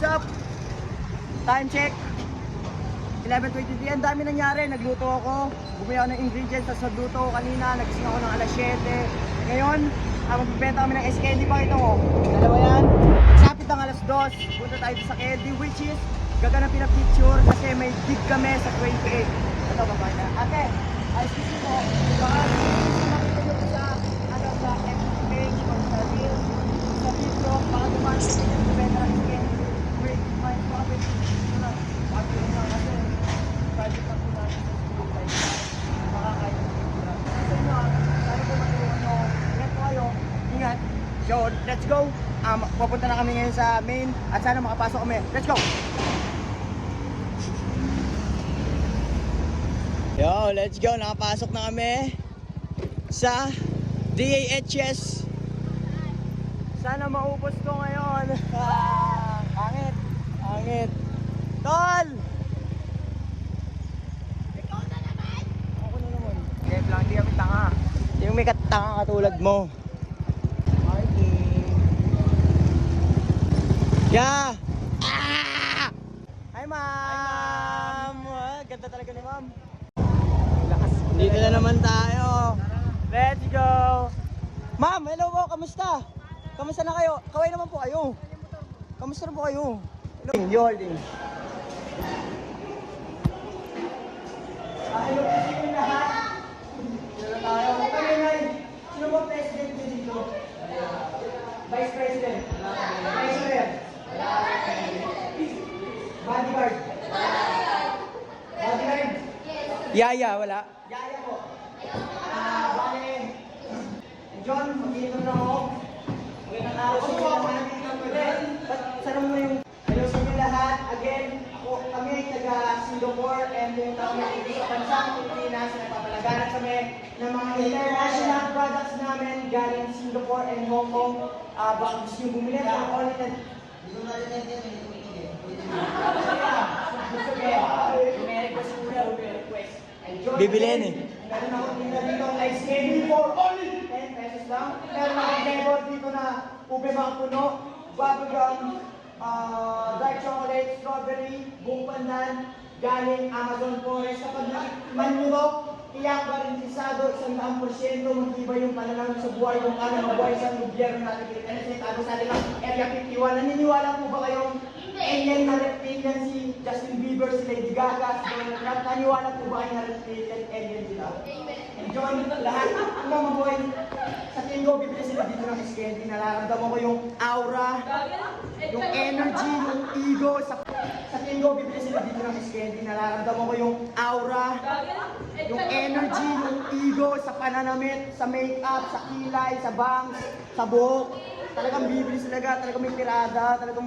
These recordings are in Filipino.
what's? Time check. 11.23. Ang dami nangyari. Nagluto ako. Bumili ng ingredients. Tapos nagluto ako kanina. Nagising ako ng alas 7. Ngayon, ah, magbibenta kami ng ice candy. Pakita ko. Dalawa yan. Sapit ng alas 2. Punta tayo sa candy. Which is, gaganapin na picture. Kasi may dig kami sa 28. Ito, babae na. Ate, ice cream po. Baka makita nyo sa, ano, sa FB page or sa Reels. Sa TikTok. Baka dumaan sa inyo. Ingat. So, let's go. Um, pupunta na kami ngayon sa main at sana makapasok kami. Let's go! Yo, let's go. Nakapasok na kami sa DAHS. Sana maubos to ngayon. Ah, angit. Angit. Tol! Ikaw na naman? Ako na naman. Game lang, hindi kami tanga. Yung may katanga katulad mo. Marking. Yeah! Ah! Hi, ma'am! Ah, Ganda talaga ni ma'am. Lakas Dito na naman tayo. Let's go! Ma'am, hello po, kamusta? Kamusta na kayo? Kaway naman po kayo. Kamusta na po kayo? You holding. Po? Vice President? Vice Mayor? Bodyguard? Bodyguard? Yaya, wala? Yaya po. Ah, bale. John, mag-inom na ako. Magandang araw sa inyo lahat. Ba't sarang mo yung hello sa inyo lahat. Again, ako, kami taga Singapore and yung kami dito sa bansang Pilipinas. Nagpapalaganap kami ng mga international products namin galing Singapore and Hong Kong. Ah, baka gusto nyo bumili ng only na Gusto ko, may request ko na, may request. Bibiliin eh. Meron ako dito dito ang ice candy for only 10 pesos lang. Meron akong flavor dito na ube mga puno, bubblegum, uh, dark chocolate, strawberry, buong pandan, galing Amazon Forest. Kapag natikman nyo tiyak garantisado, isang daang porsyento, mag-iba yung pananaw sa buhay kung ano mabuhay sa gobyerno natin Pilipinas. Tago sa atin ang Area 51. Naniniwala po ba kayong alien na reptilian si Justin Bieber, si Lady Gaga, si Donald Trump? Naniwala po ba kayo na reptilian alien sila? Enjoy lahat hanggang mabuhay. Sa tingin ko, bibili sila dito ng candy. Nararamdaman ko yung aura, yung energy, yung ego. Sa, sa tingin ko, bibili sila dito ng candy. Nararamdaman ko yung aura, yung energy, yung ego sa pananamit, sa makeup, sa kilay, sa bangs, sa buhok. Talagang bibili sila ga, talagang may tirada, talagang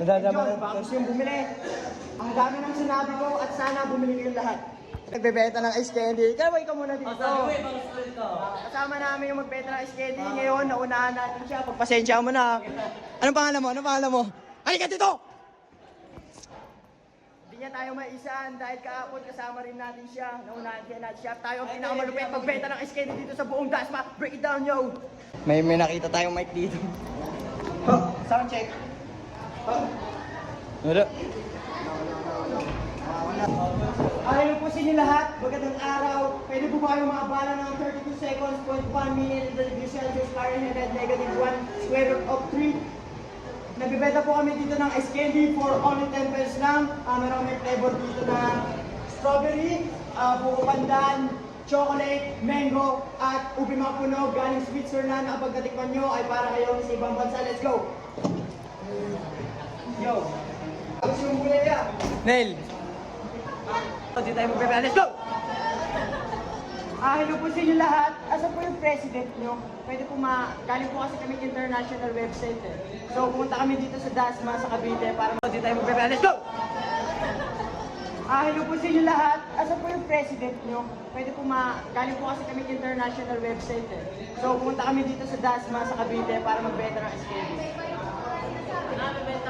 Nadadama baka gusto yung bumili. Ang dami ng sinabi ko at sana bumili kayong lahat. Nagbebenta ng ice candy. Kaya ikaw muna dito. Kasama namin yung magbenta ng ice candy. Ngayon, naunahan natin siya. Pagpasensya mo na. Anong pangalan mo? Anong pangalan mo? Halika dito! Hindi niya tayo maisan dahil kahapon kasama rin natin siya. Naunahan kaya natin siya. Tayo ang pinakamalupit pagbenta ng candy dito sa buong Dasma. Break it down, yo! May, may nakita tayong mic dito. Oh, sound check. Oh. Wala. Ayaw po sa inyo lahat, magandang araw. Pwede po ba kayo maabala ng 32 seconds, 0.1 minute in the degree Celsius, Fahrenheit, at negative 1 square root of 3. Nagbibenta po kami dito ng candy for only 10 pesos lang. Uh, meron kami flavor dito na strawberry, uh, buko pandan, chocolate, mango, at ubi mga puno galing Switzerland. Na kapag natikman nyo ay para kayo sa ibang bansa. Let's go! Yo! Tapos yung muli ya. Nel! Hindi tayo magbebe. Let's go! Ah, hello po sa inyo lahat. Asa po yung president nyo? Pwede po ma... Galing po kasi kami international website eh. So, pumunta kami dito sa DASMA sa Cavite para hindi tayo magbebe. Let's go! Ah, hello po sa inyo lahat. Asa po yung president nyo? Pwede po ma... Galing po kasi kami international website eh. So, pumunta kami dito sa DASMA sa Cavite para magbenta ng SKD.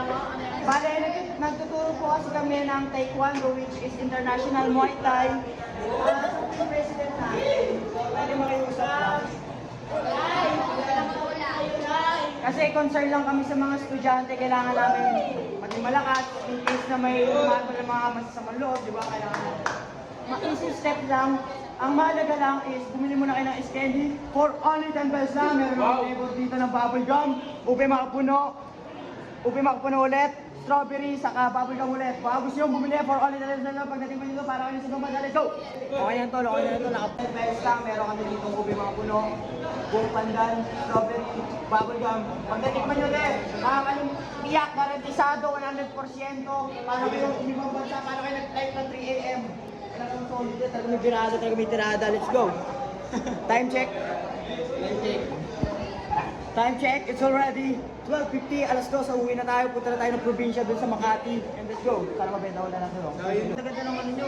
Bale, nag- nagtuturo po kasi kami ng Taekwondo which is International Muay Thai. Uh, president natin, pwede makiusap. Kasi concern lang kami sa mga estudyante, kailangan namin maging malakas in case na may umato ng mga masasamang loob, di ba? Kailangan ma-easy step lang. Ang mahalaga lang is bumili muna kayo ng candy for only 10 pesos lang. Meron mga flavor dito ng bubble gum, ube makapuno, ube makapuno ulit, strawberry, saka bubble gum ulit. Baka gusto nyo bumili for only 10 pesos lang pagdating mo dito para kayo sa gumba. Let's go! Okay yan tol, okay yan tol. Naka 10 pesos lang, meron kami dito ube makapuno, buong pandan, strawberry, bubble gum. Pagdating mo nyo din, makakalim iyak, garantisado, 100%. Paano kayo umibang bansa, paano kayo nag-flight ng 3 a.m. Talagang solid talagang may birada, talagang may tirada. Let's go! Time check. Time check. Time check, it's already 12.50, alas 2, sa uwi na tayo, punta na tayo ng probinsya dun sa Makati. And let's go. Sana mabenta wala natin. No? Ganda ng ano nyo.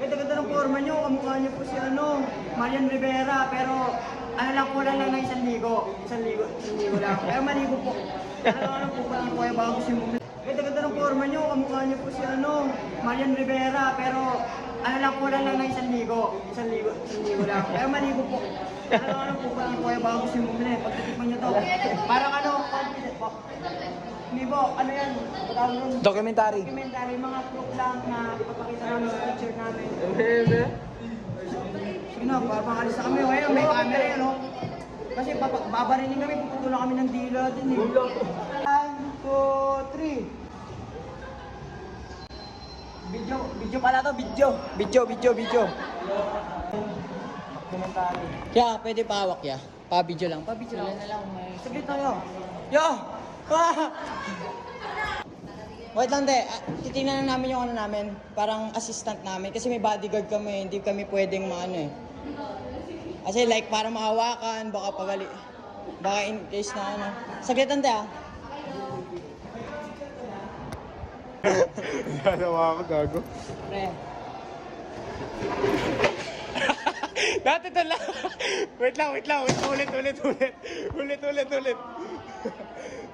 Ganda ganda ng forma nyo, kamukha nyo po si ano, Marian Rivera, pero ano lang po lang lang ng isang ligo. Isang ligo, isang ligo lang. Pero maligo po. Ano ano po pa lang po yung bago siya bumili. Ganda ganda ng forma nyo, kamukha nyo po si ano, Marian Rivera, pero ano lang po lang lang ng isang ligo. Isang ligo, isang ligo lang. Pero maligo po. Ano ano po pa lang po yung bago siya bumili. Pagtitikman nyo to. Parang ano, confident po. Hindi ano yan? Tawag nun? Documentary. documentary, mga proof lang na ipapakita namin sa teacher namin. Sige na, papakalis na kami. Ngayon, may camera yan, no? Kasi babarinin kami, puputulan kami ng dila din eh. One, two, three. Video, video pala to, video. Video, video, video. Kaya, pwede pahawak ya. Pa-video lang. Pa-video lang. Saglit tayo. Yo! Ah! Wait lang, te. Ah, Titingnan na namin yung ano namin. Parang assistant namin. Kasi may bodyguard kami. Hindi kami pwedeng maano eh. Kasi like, para mahawakan, baka pagali. Baka in case na ano. Saglit lang, te ah. Nanawa ako, gago. Pre. Dati to lang. wait lang, wait lang. Wait, ulit, ulit, ulit. Ulit, ulit, ulit.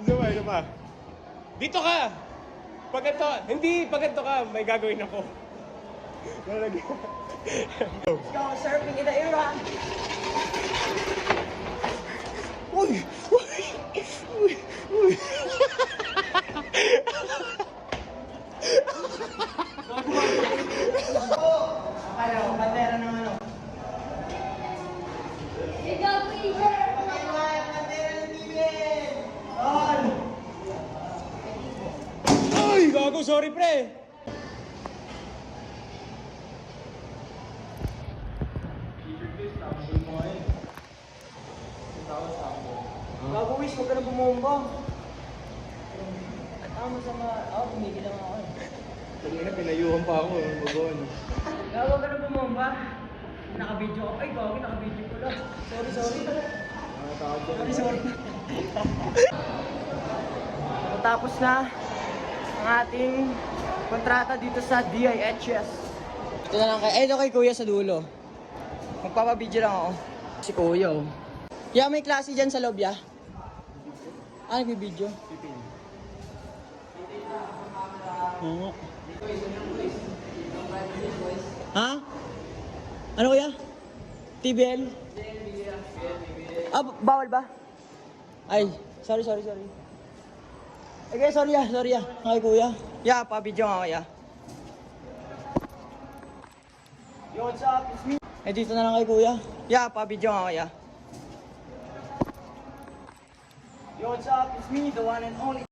Pa, isa pa. Dito ka! Pag ito, hindi, pag ito ka, may gagawin ako. Lalagyan. Let's go, surfing in the era. Uy! Uy! Uy! Uy! Ano, bandera ng ano? Tol! Ay! Gago, sorry pre! Gago wish, huwag ka na bumomba. Tama sa mga... Oh, humigil lang ako eh. Kanina pinayuhan pa ako. Na. Gago huwag ka na bumomba. Naka-video ko. Ay, gago, naka-video ko lang. Sorry, sorry. Sorry, sorry. Tapos na ang ating kontrata dito sa DIHS. Ito na lang kay... Eh, ito kay kuya sa dulo. Magpapabideo lang ako. Si kuya oh. Ya, may klase dyan sa loob ya. Ah, nagbibideo. Oo. Ha? Ano kuya? TBL? Ah, bawal ba? Ay, sorry, sorry, sorry. Okay, sorry ya, sorry ya. Okay, kuya. Ya, pa-video nga kuya. Yo, what's up? It's me. Eh, dito na lang kay kuya. Ya, pa-video nga kuya. Yo, what's up? It's me, the one and only